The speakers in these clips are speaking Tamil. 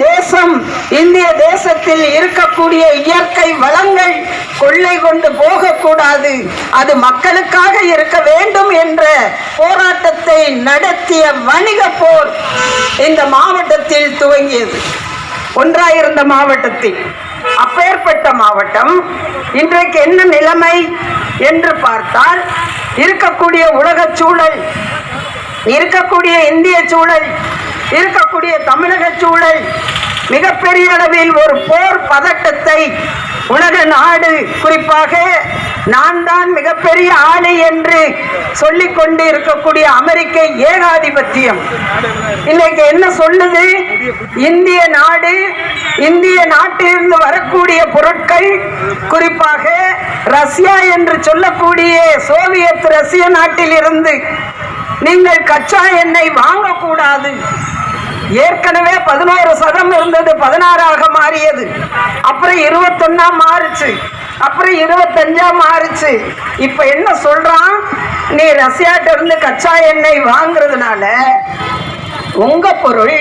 தேசம் இந்திய தேசத்தில் இருக்கக்கூடிய இயற்கை வளங்கள் கொள்ளை கொண்டு போகக்கூடாது. அது மக்களுக்காக இருக்க வேண்டும் என்ற போராட்டத்தை நடத்திய வணிக போர் இந்த மாவட்டத்தில் துவங்கியது. ஒன்றாயிருந்த மாவட்டத்தில். அப்பேற்பட்ட மாவட்டம். இன்றைக்கு என்ன நிலைமை என்று பார்த்தால் இருக்கக்கூடிய உலக சூழல் இருக்கக்கூடிய இந்திய சூழல் இருக்கக்கூடிய தமிழக சூழல் மிகப்பெரிய அளவில் ஒரு போர் பதட்டத்தை உலக நாடு குறிப்பாக நான் தான் மிகப்பெரிய ஆளு என்று சொல்லிக் கொண்டு இருக்கக்கூடிய அமெரிக்க ஏகாதிபத்தியம். இன்னைக்கு என்ன சொல்லுது? இந்திய நாடு இந்திய நாட்டிலிருந்து வரக்கூடிய பொருட்கள் குறிப்பாக ரஷ்யா என்று சொல்லக்கூடிய சோவியத் ரஷ்ய நாட்டிலிருந்து நீங்கள் கச்சா எண்ணெய் வாங்கக்கூடாது. ஏற்கனவே பதினோரு சதம் இருந்தது பதினாறாக மாறியது. அப்புறம் இருபத்தொன்னா மாறுச்சு. அப்புறம் இருபத்தஞ்சா மாறுச்சு. இப்ப என்ன சொல்றான்? நீ ரஷ்யாட்ட இருந்து கச்சா எண்ணெய் வாங்குறதுனால உங்க பொருள்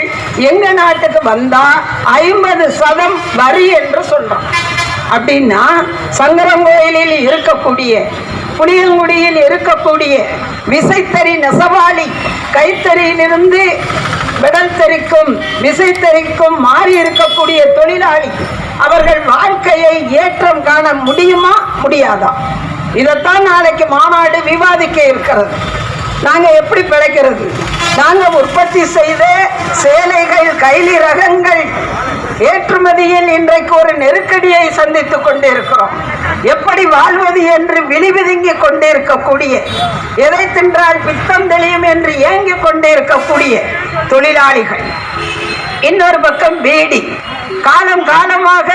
எங்க நாட்டுக்கு வந்தா ஐம்பது சதம் வரி என்று சொல்றோம் அப்படின்னா சங்கரங்கோயிலில் இருக்கக்கூடிய புளியங்குடியில் இருக்கக்கூடிய விசைத்தறி நெசவாளி கைத்தறியிலிருந்து விடல் விசை விசைத்தறிக்கும் மாறி இருக்கக்கூடிய தொழிலாளி அவர்கள் வாழ்க்கையை ஏற்றம் காண முடியுமா முடியாதா? இதைத்தான் நாளைக்கு மாநாடு விவாதிக்க இருக்கிறது. நாங்க எப்படி பிழைக்கிறது? நாங்க உற்பத்தி செய்த சேலைகள் கைலி ரகங்கள் ஏற்றுமதியில் இன்றைக்கு ஒரு நெருக்கடியை சந்தித்துக் கொண்டிருக்கிறோம். எப்படி வாழ்வது என்று விழிவிதுங்கிக் கொண்டிருக்கக்கூடிய எதை தின்றால் பித்தம் தெளியும் என்று ஏங்கிக் கொண்டிருக்கக்கூடிய தொழிலாளிகள். இன்னொரு பக்கம் பீடி காலம் காலமாக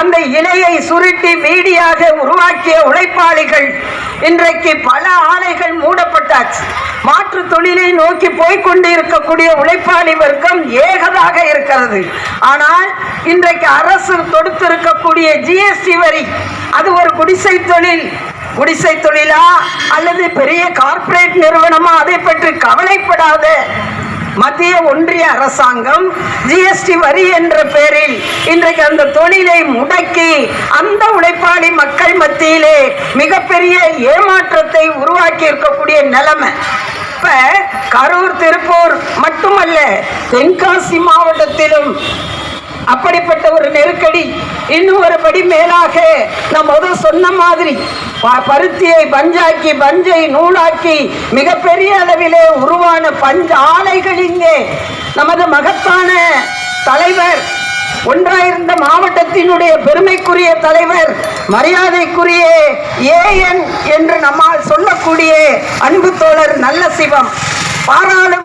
அந்த இலையை சுருட்டி பீடியாக உருவாக்கிய உழைப்பாளிகள் இன்றைக்கு பல ஆலைகள் மூடப்பட்டாச்சு. மாற்று தொழிலை நோக்கி போய்க்கொண்டு இருக்கக்கூடிய உழைப்பாளி வர்க்கம் ஏகதாக இருக்கிறது. ஆனால் இன்றைக்கு அரசு தொடுத்திருக்கக்கூடிய ஜிஎஸ்டி வரி. அது ஒரு குடிசை தொழில். குடிசை தொழிலா அல்லது பெரிய கார்ப்பரேட் நிறுவனமா? அதை பற்றி கவலைப்படாத. மத்திய ஒன்றிய அரசாங்கம் ஜிஎஸ்டி வரி என்ற பெயரில் இன்றைக்கு அந்த தொழிலை முடக்கி அந்த உழைப்பாளி மக்கள் மத்தியிலே மிகப்பெரிய ஏமாற்றத்தை உருவாக்கி இருக்கக்கூடிய நிலைமை. இப்ப கரூர் திருப்பூர் மட்டுமல்ல தென்காசி மாவட்டத்திலும் அப்படிப்பட்ட ஒரு நெருக்கடி இன்னும் ஒரு படி மேலாக நான் முதல் சொன்ன மாதிரி ப- பருத்தியை பஞ்சாக்கி பஞ்சை நூலாக்கி மிகப்பெரிய அளவிலே உருவான பஞ்ச ஆலைகள் இங்கே. நமது மகத்தான தலைவர் ஒன்றாயிருந்த மாவட்டத்தினுடைய பெருமைக்குரிய தலைவர் மரியாதைக்குரிய ஏஎன் என்று நம்மால் சொல்லக்கூடிய அன்பு தோழர் நல்ல சிவம். பாராளும்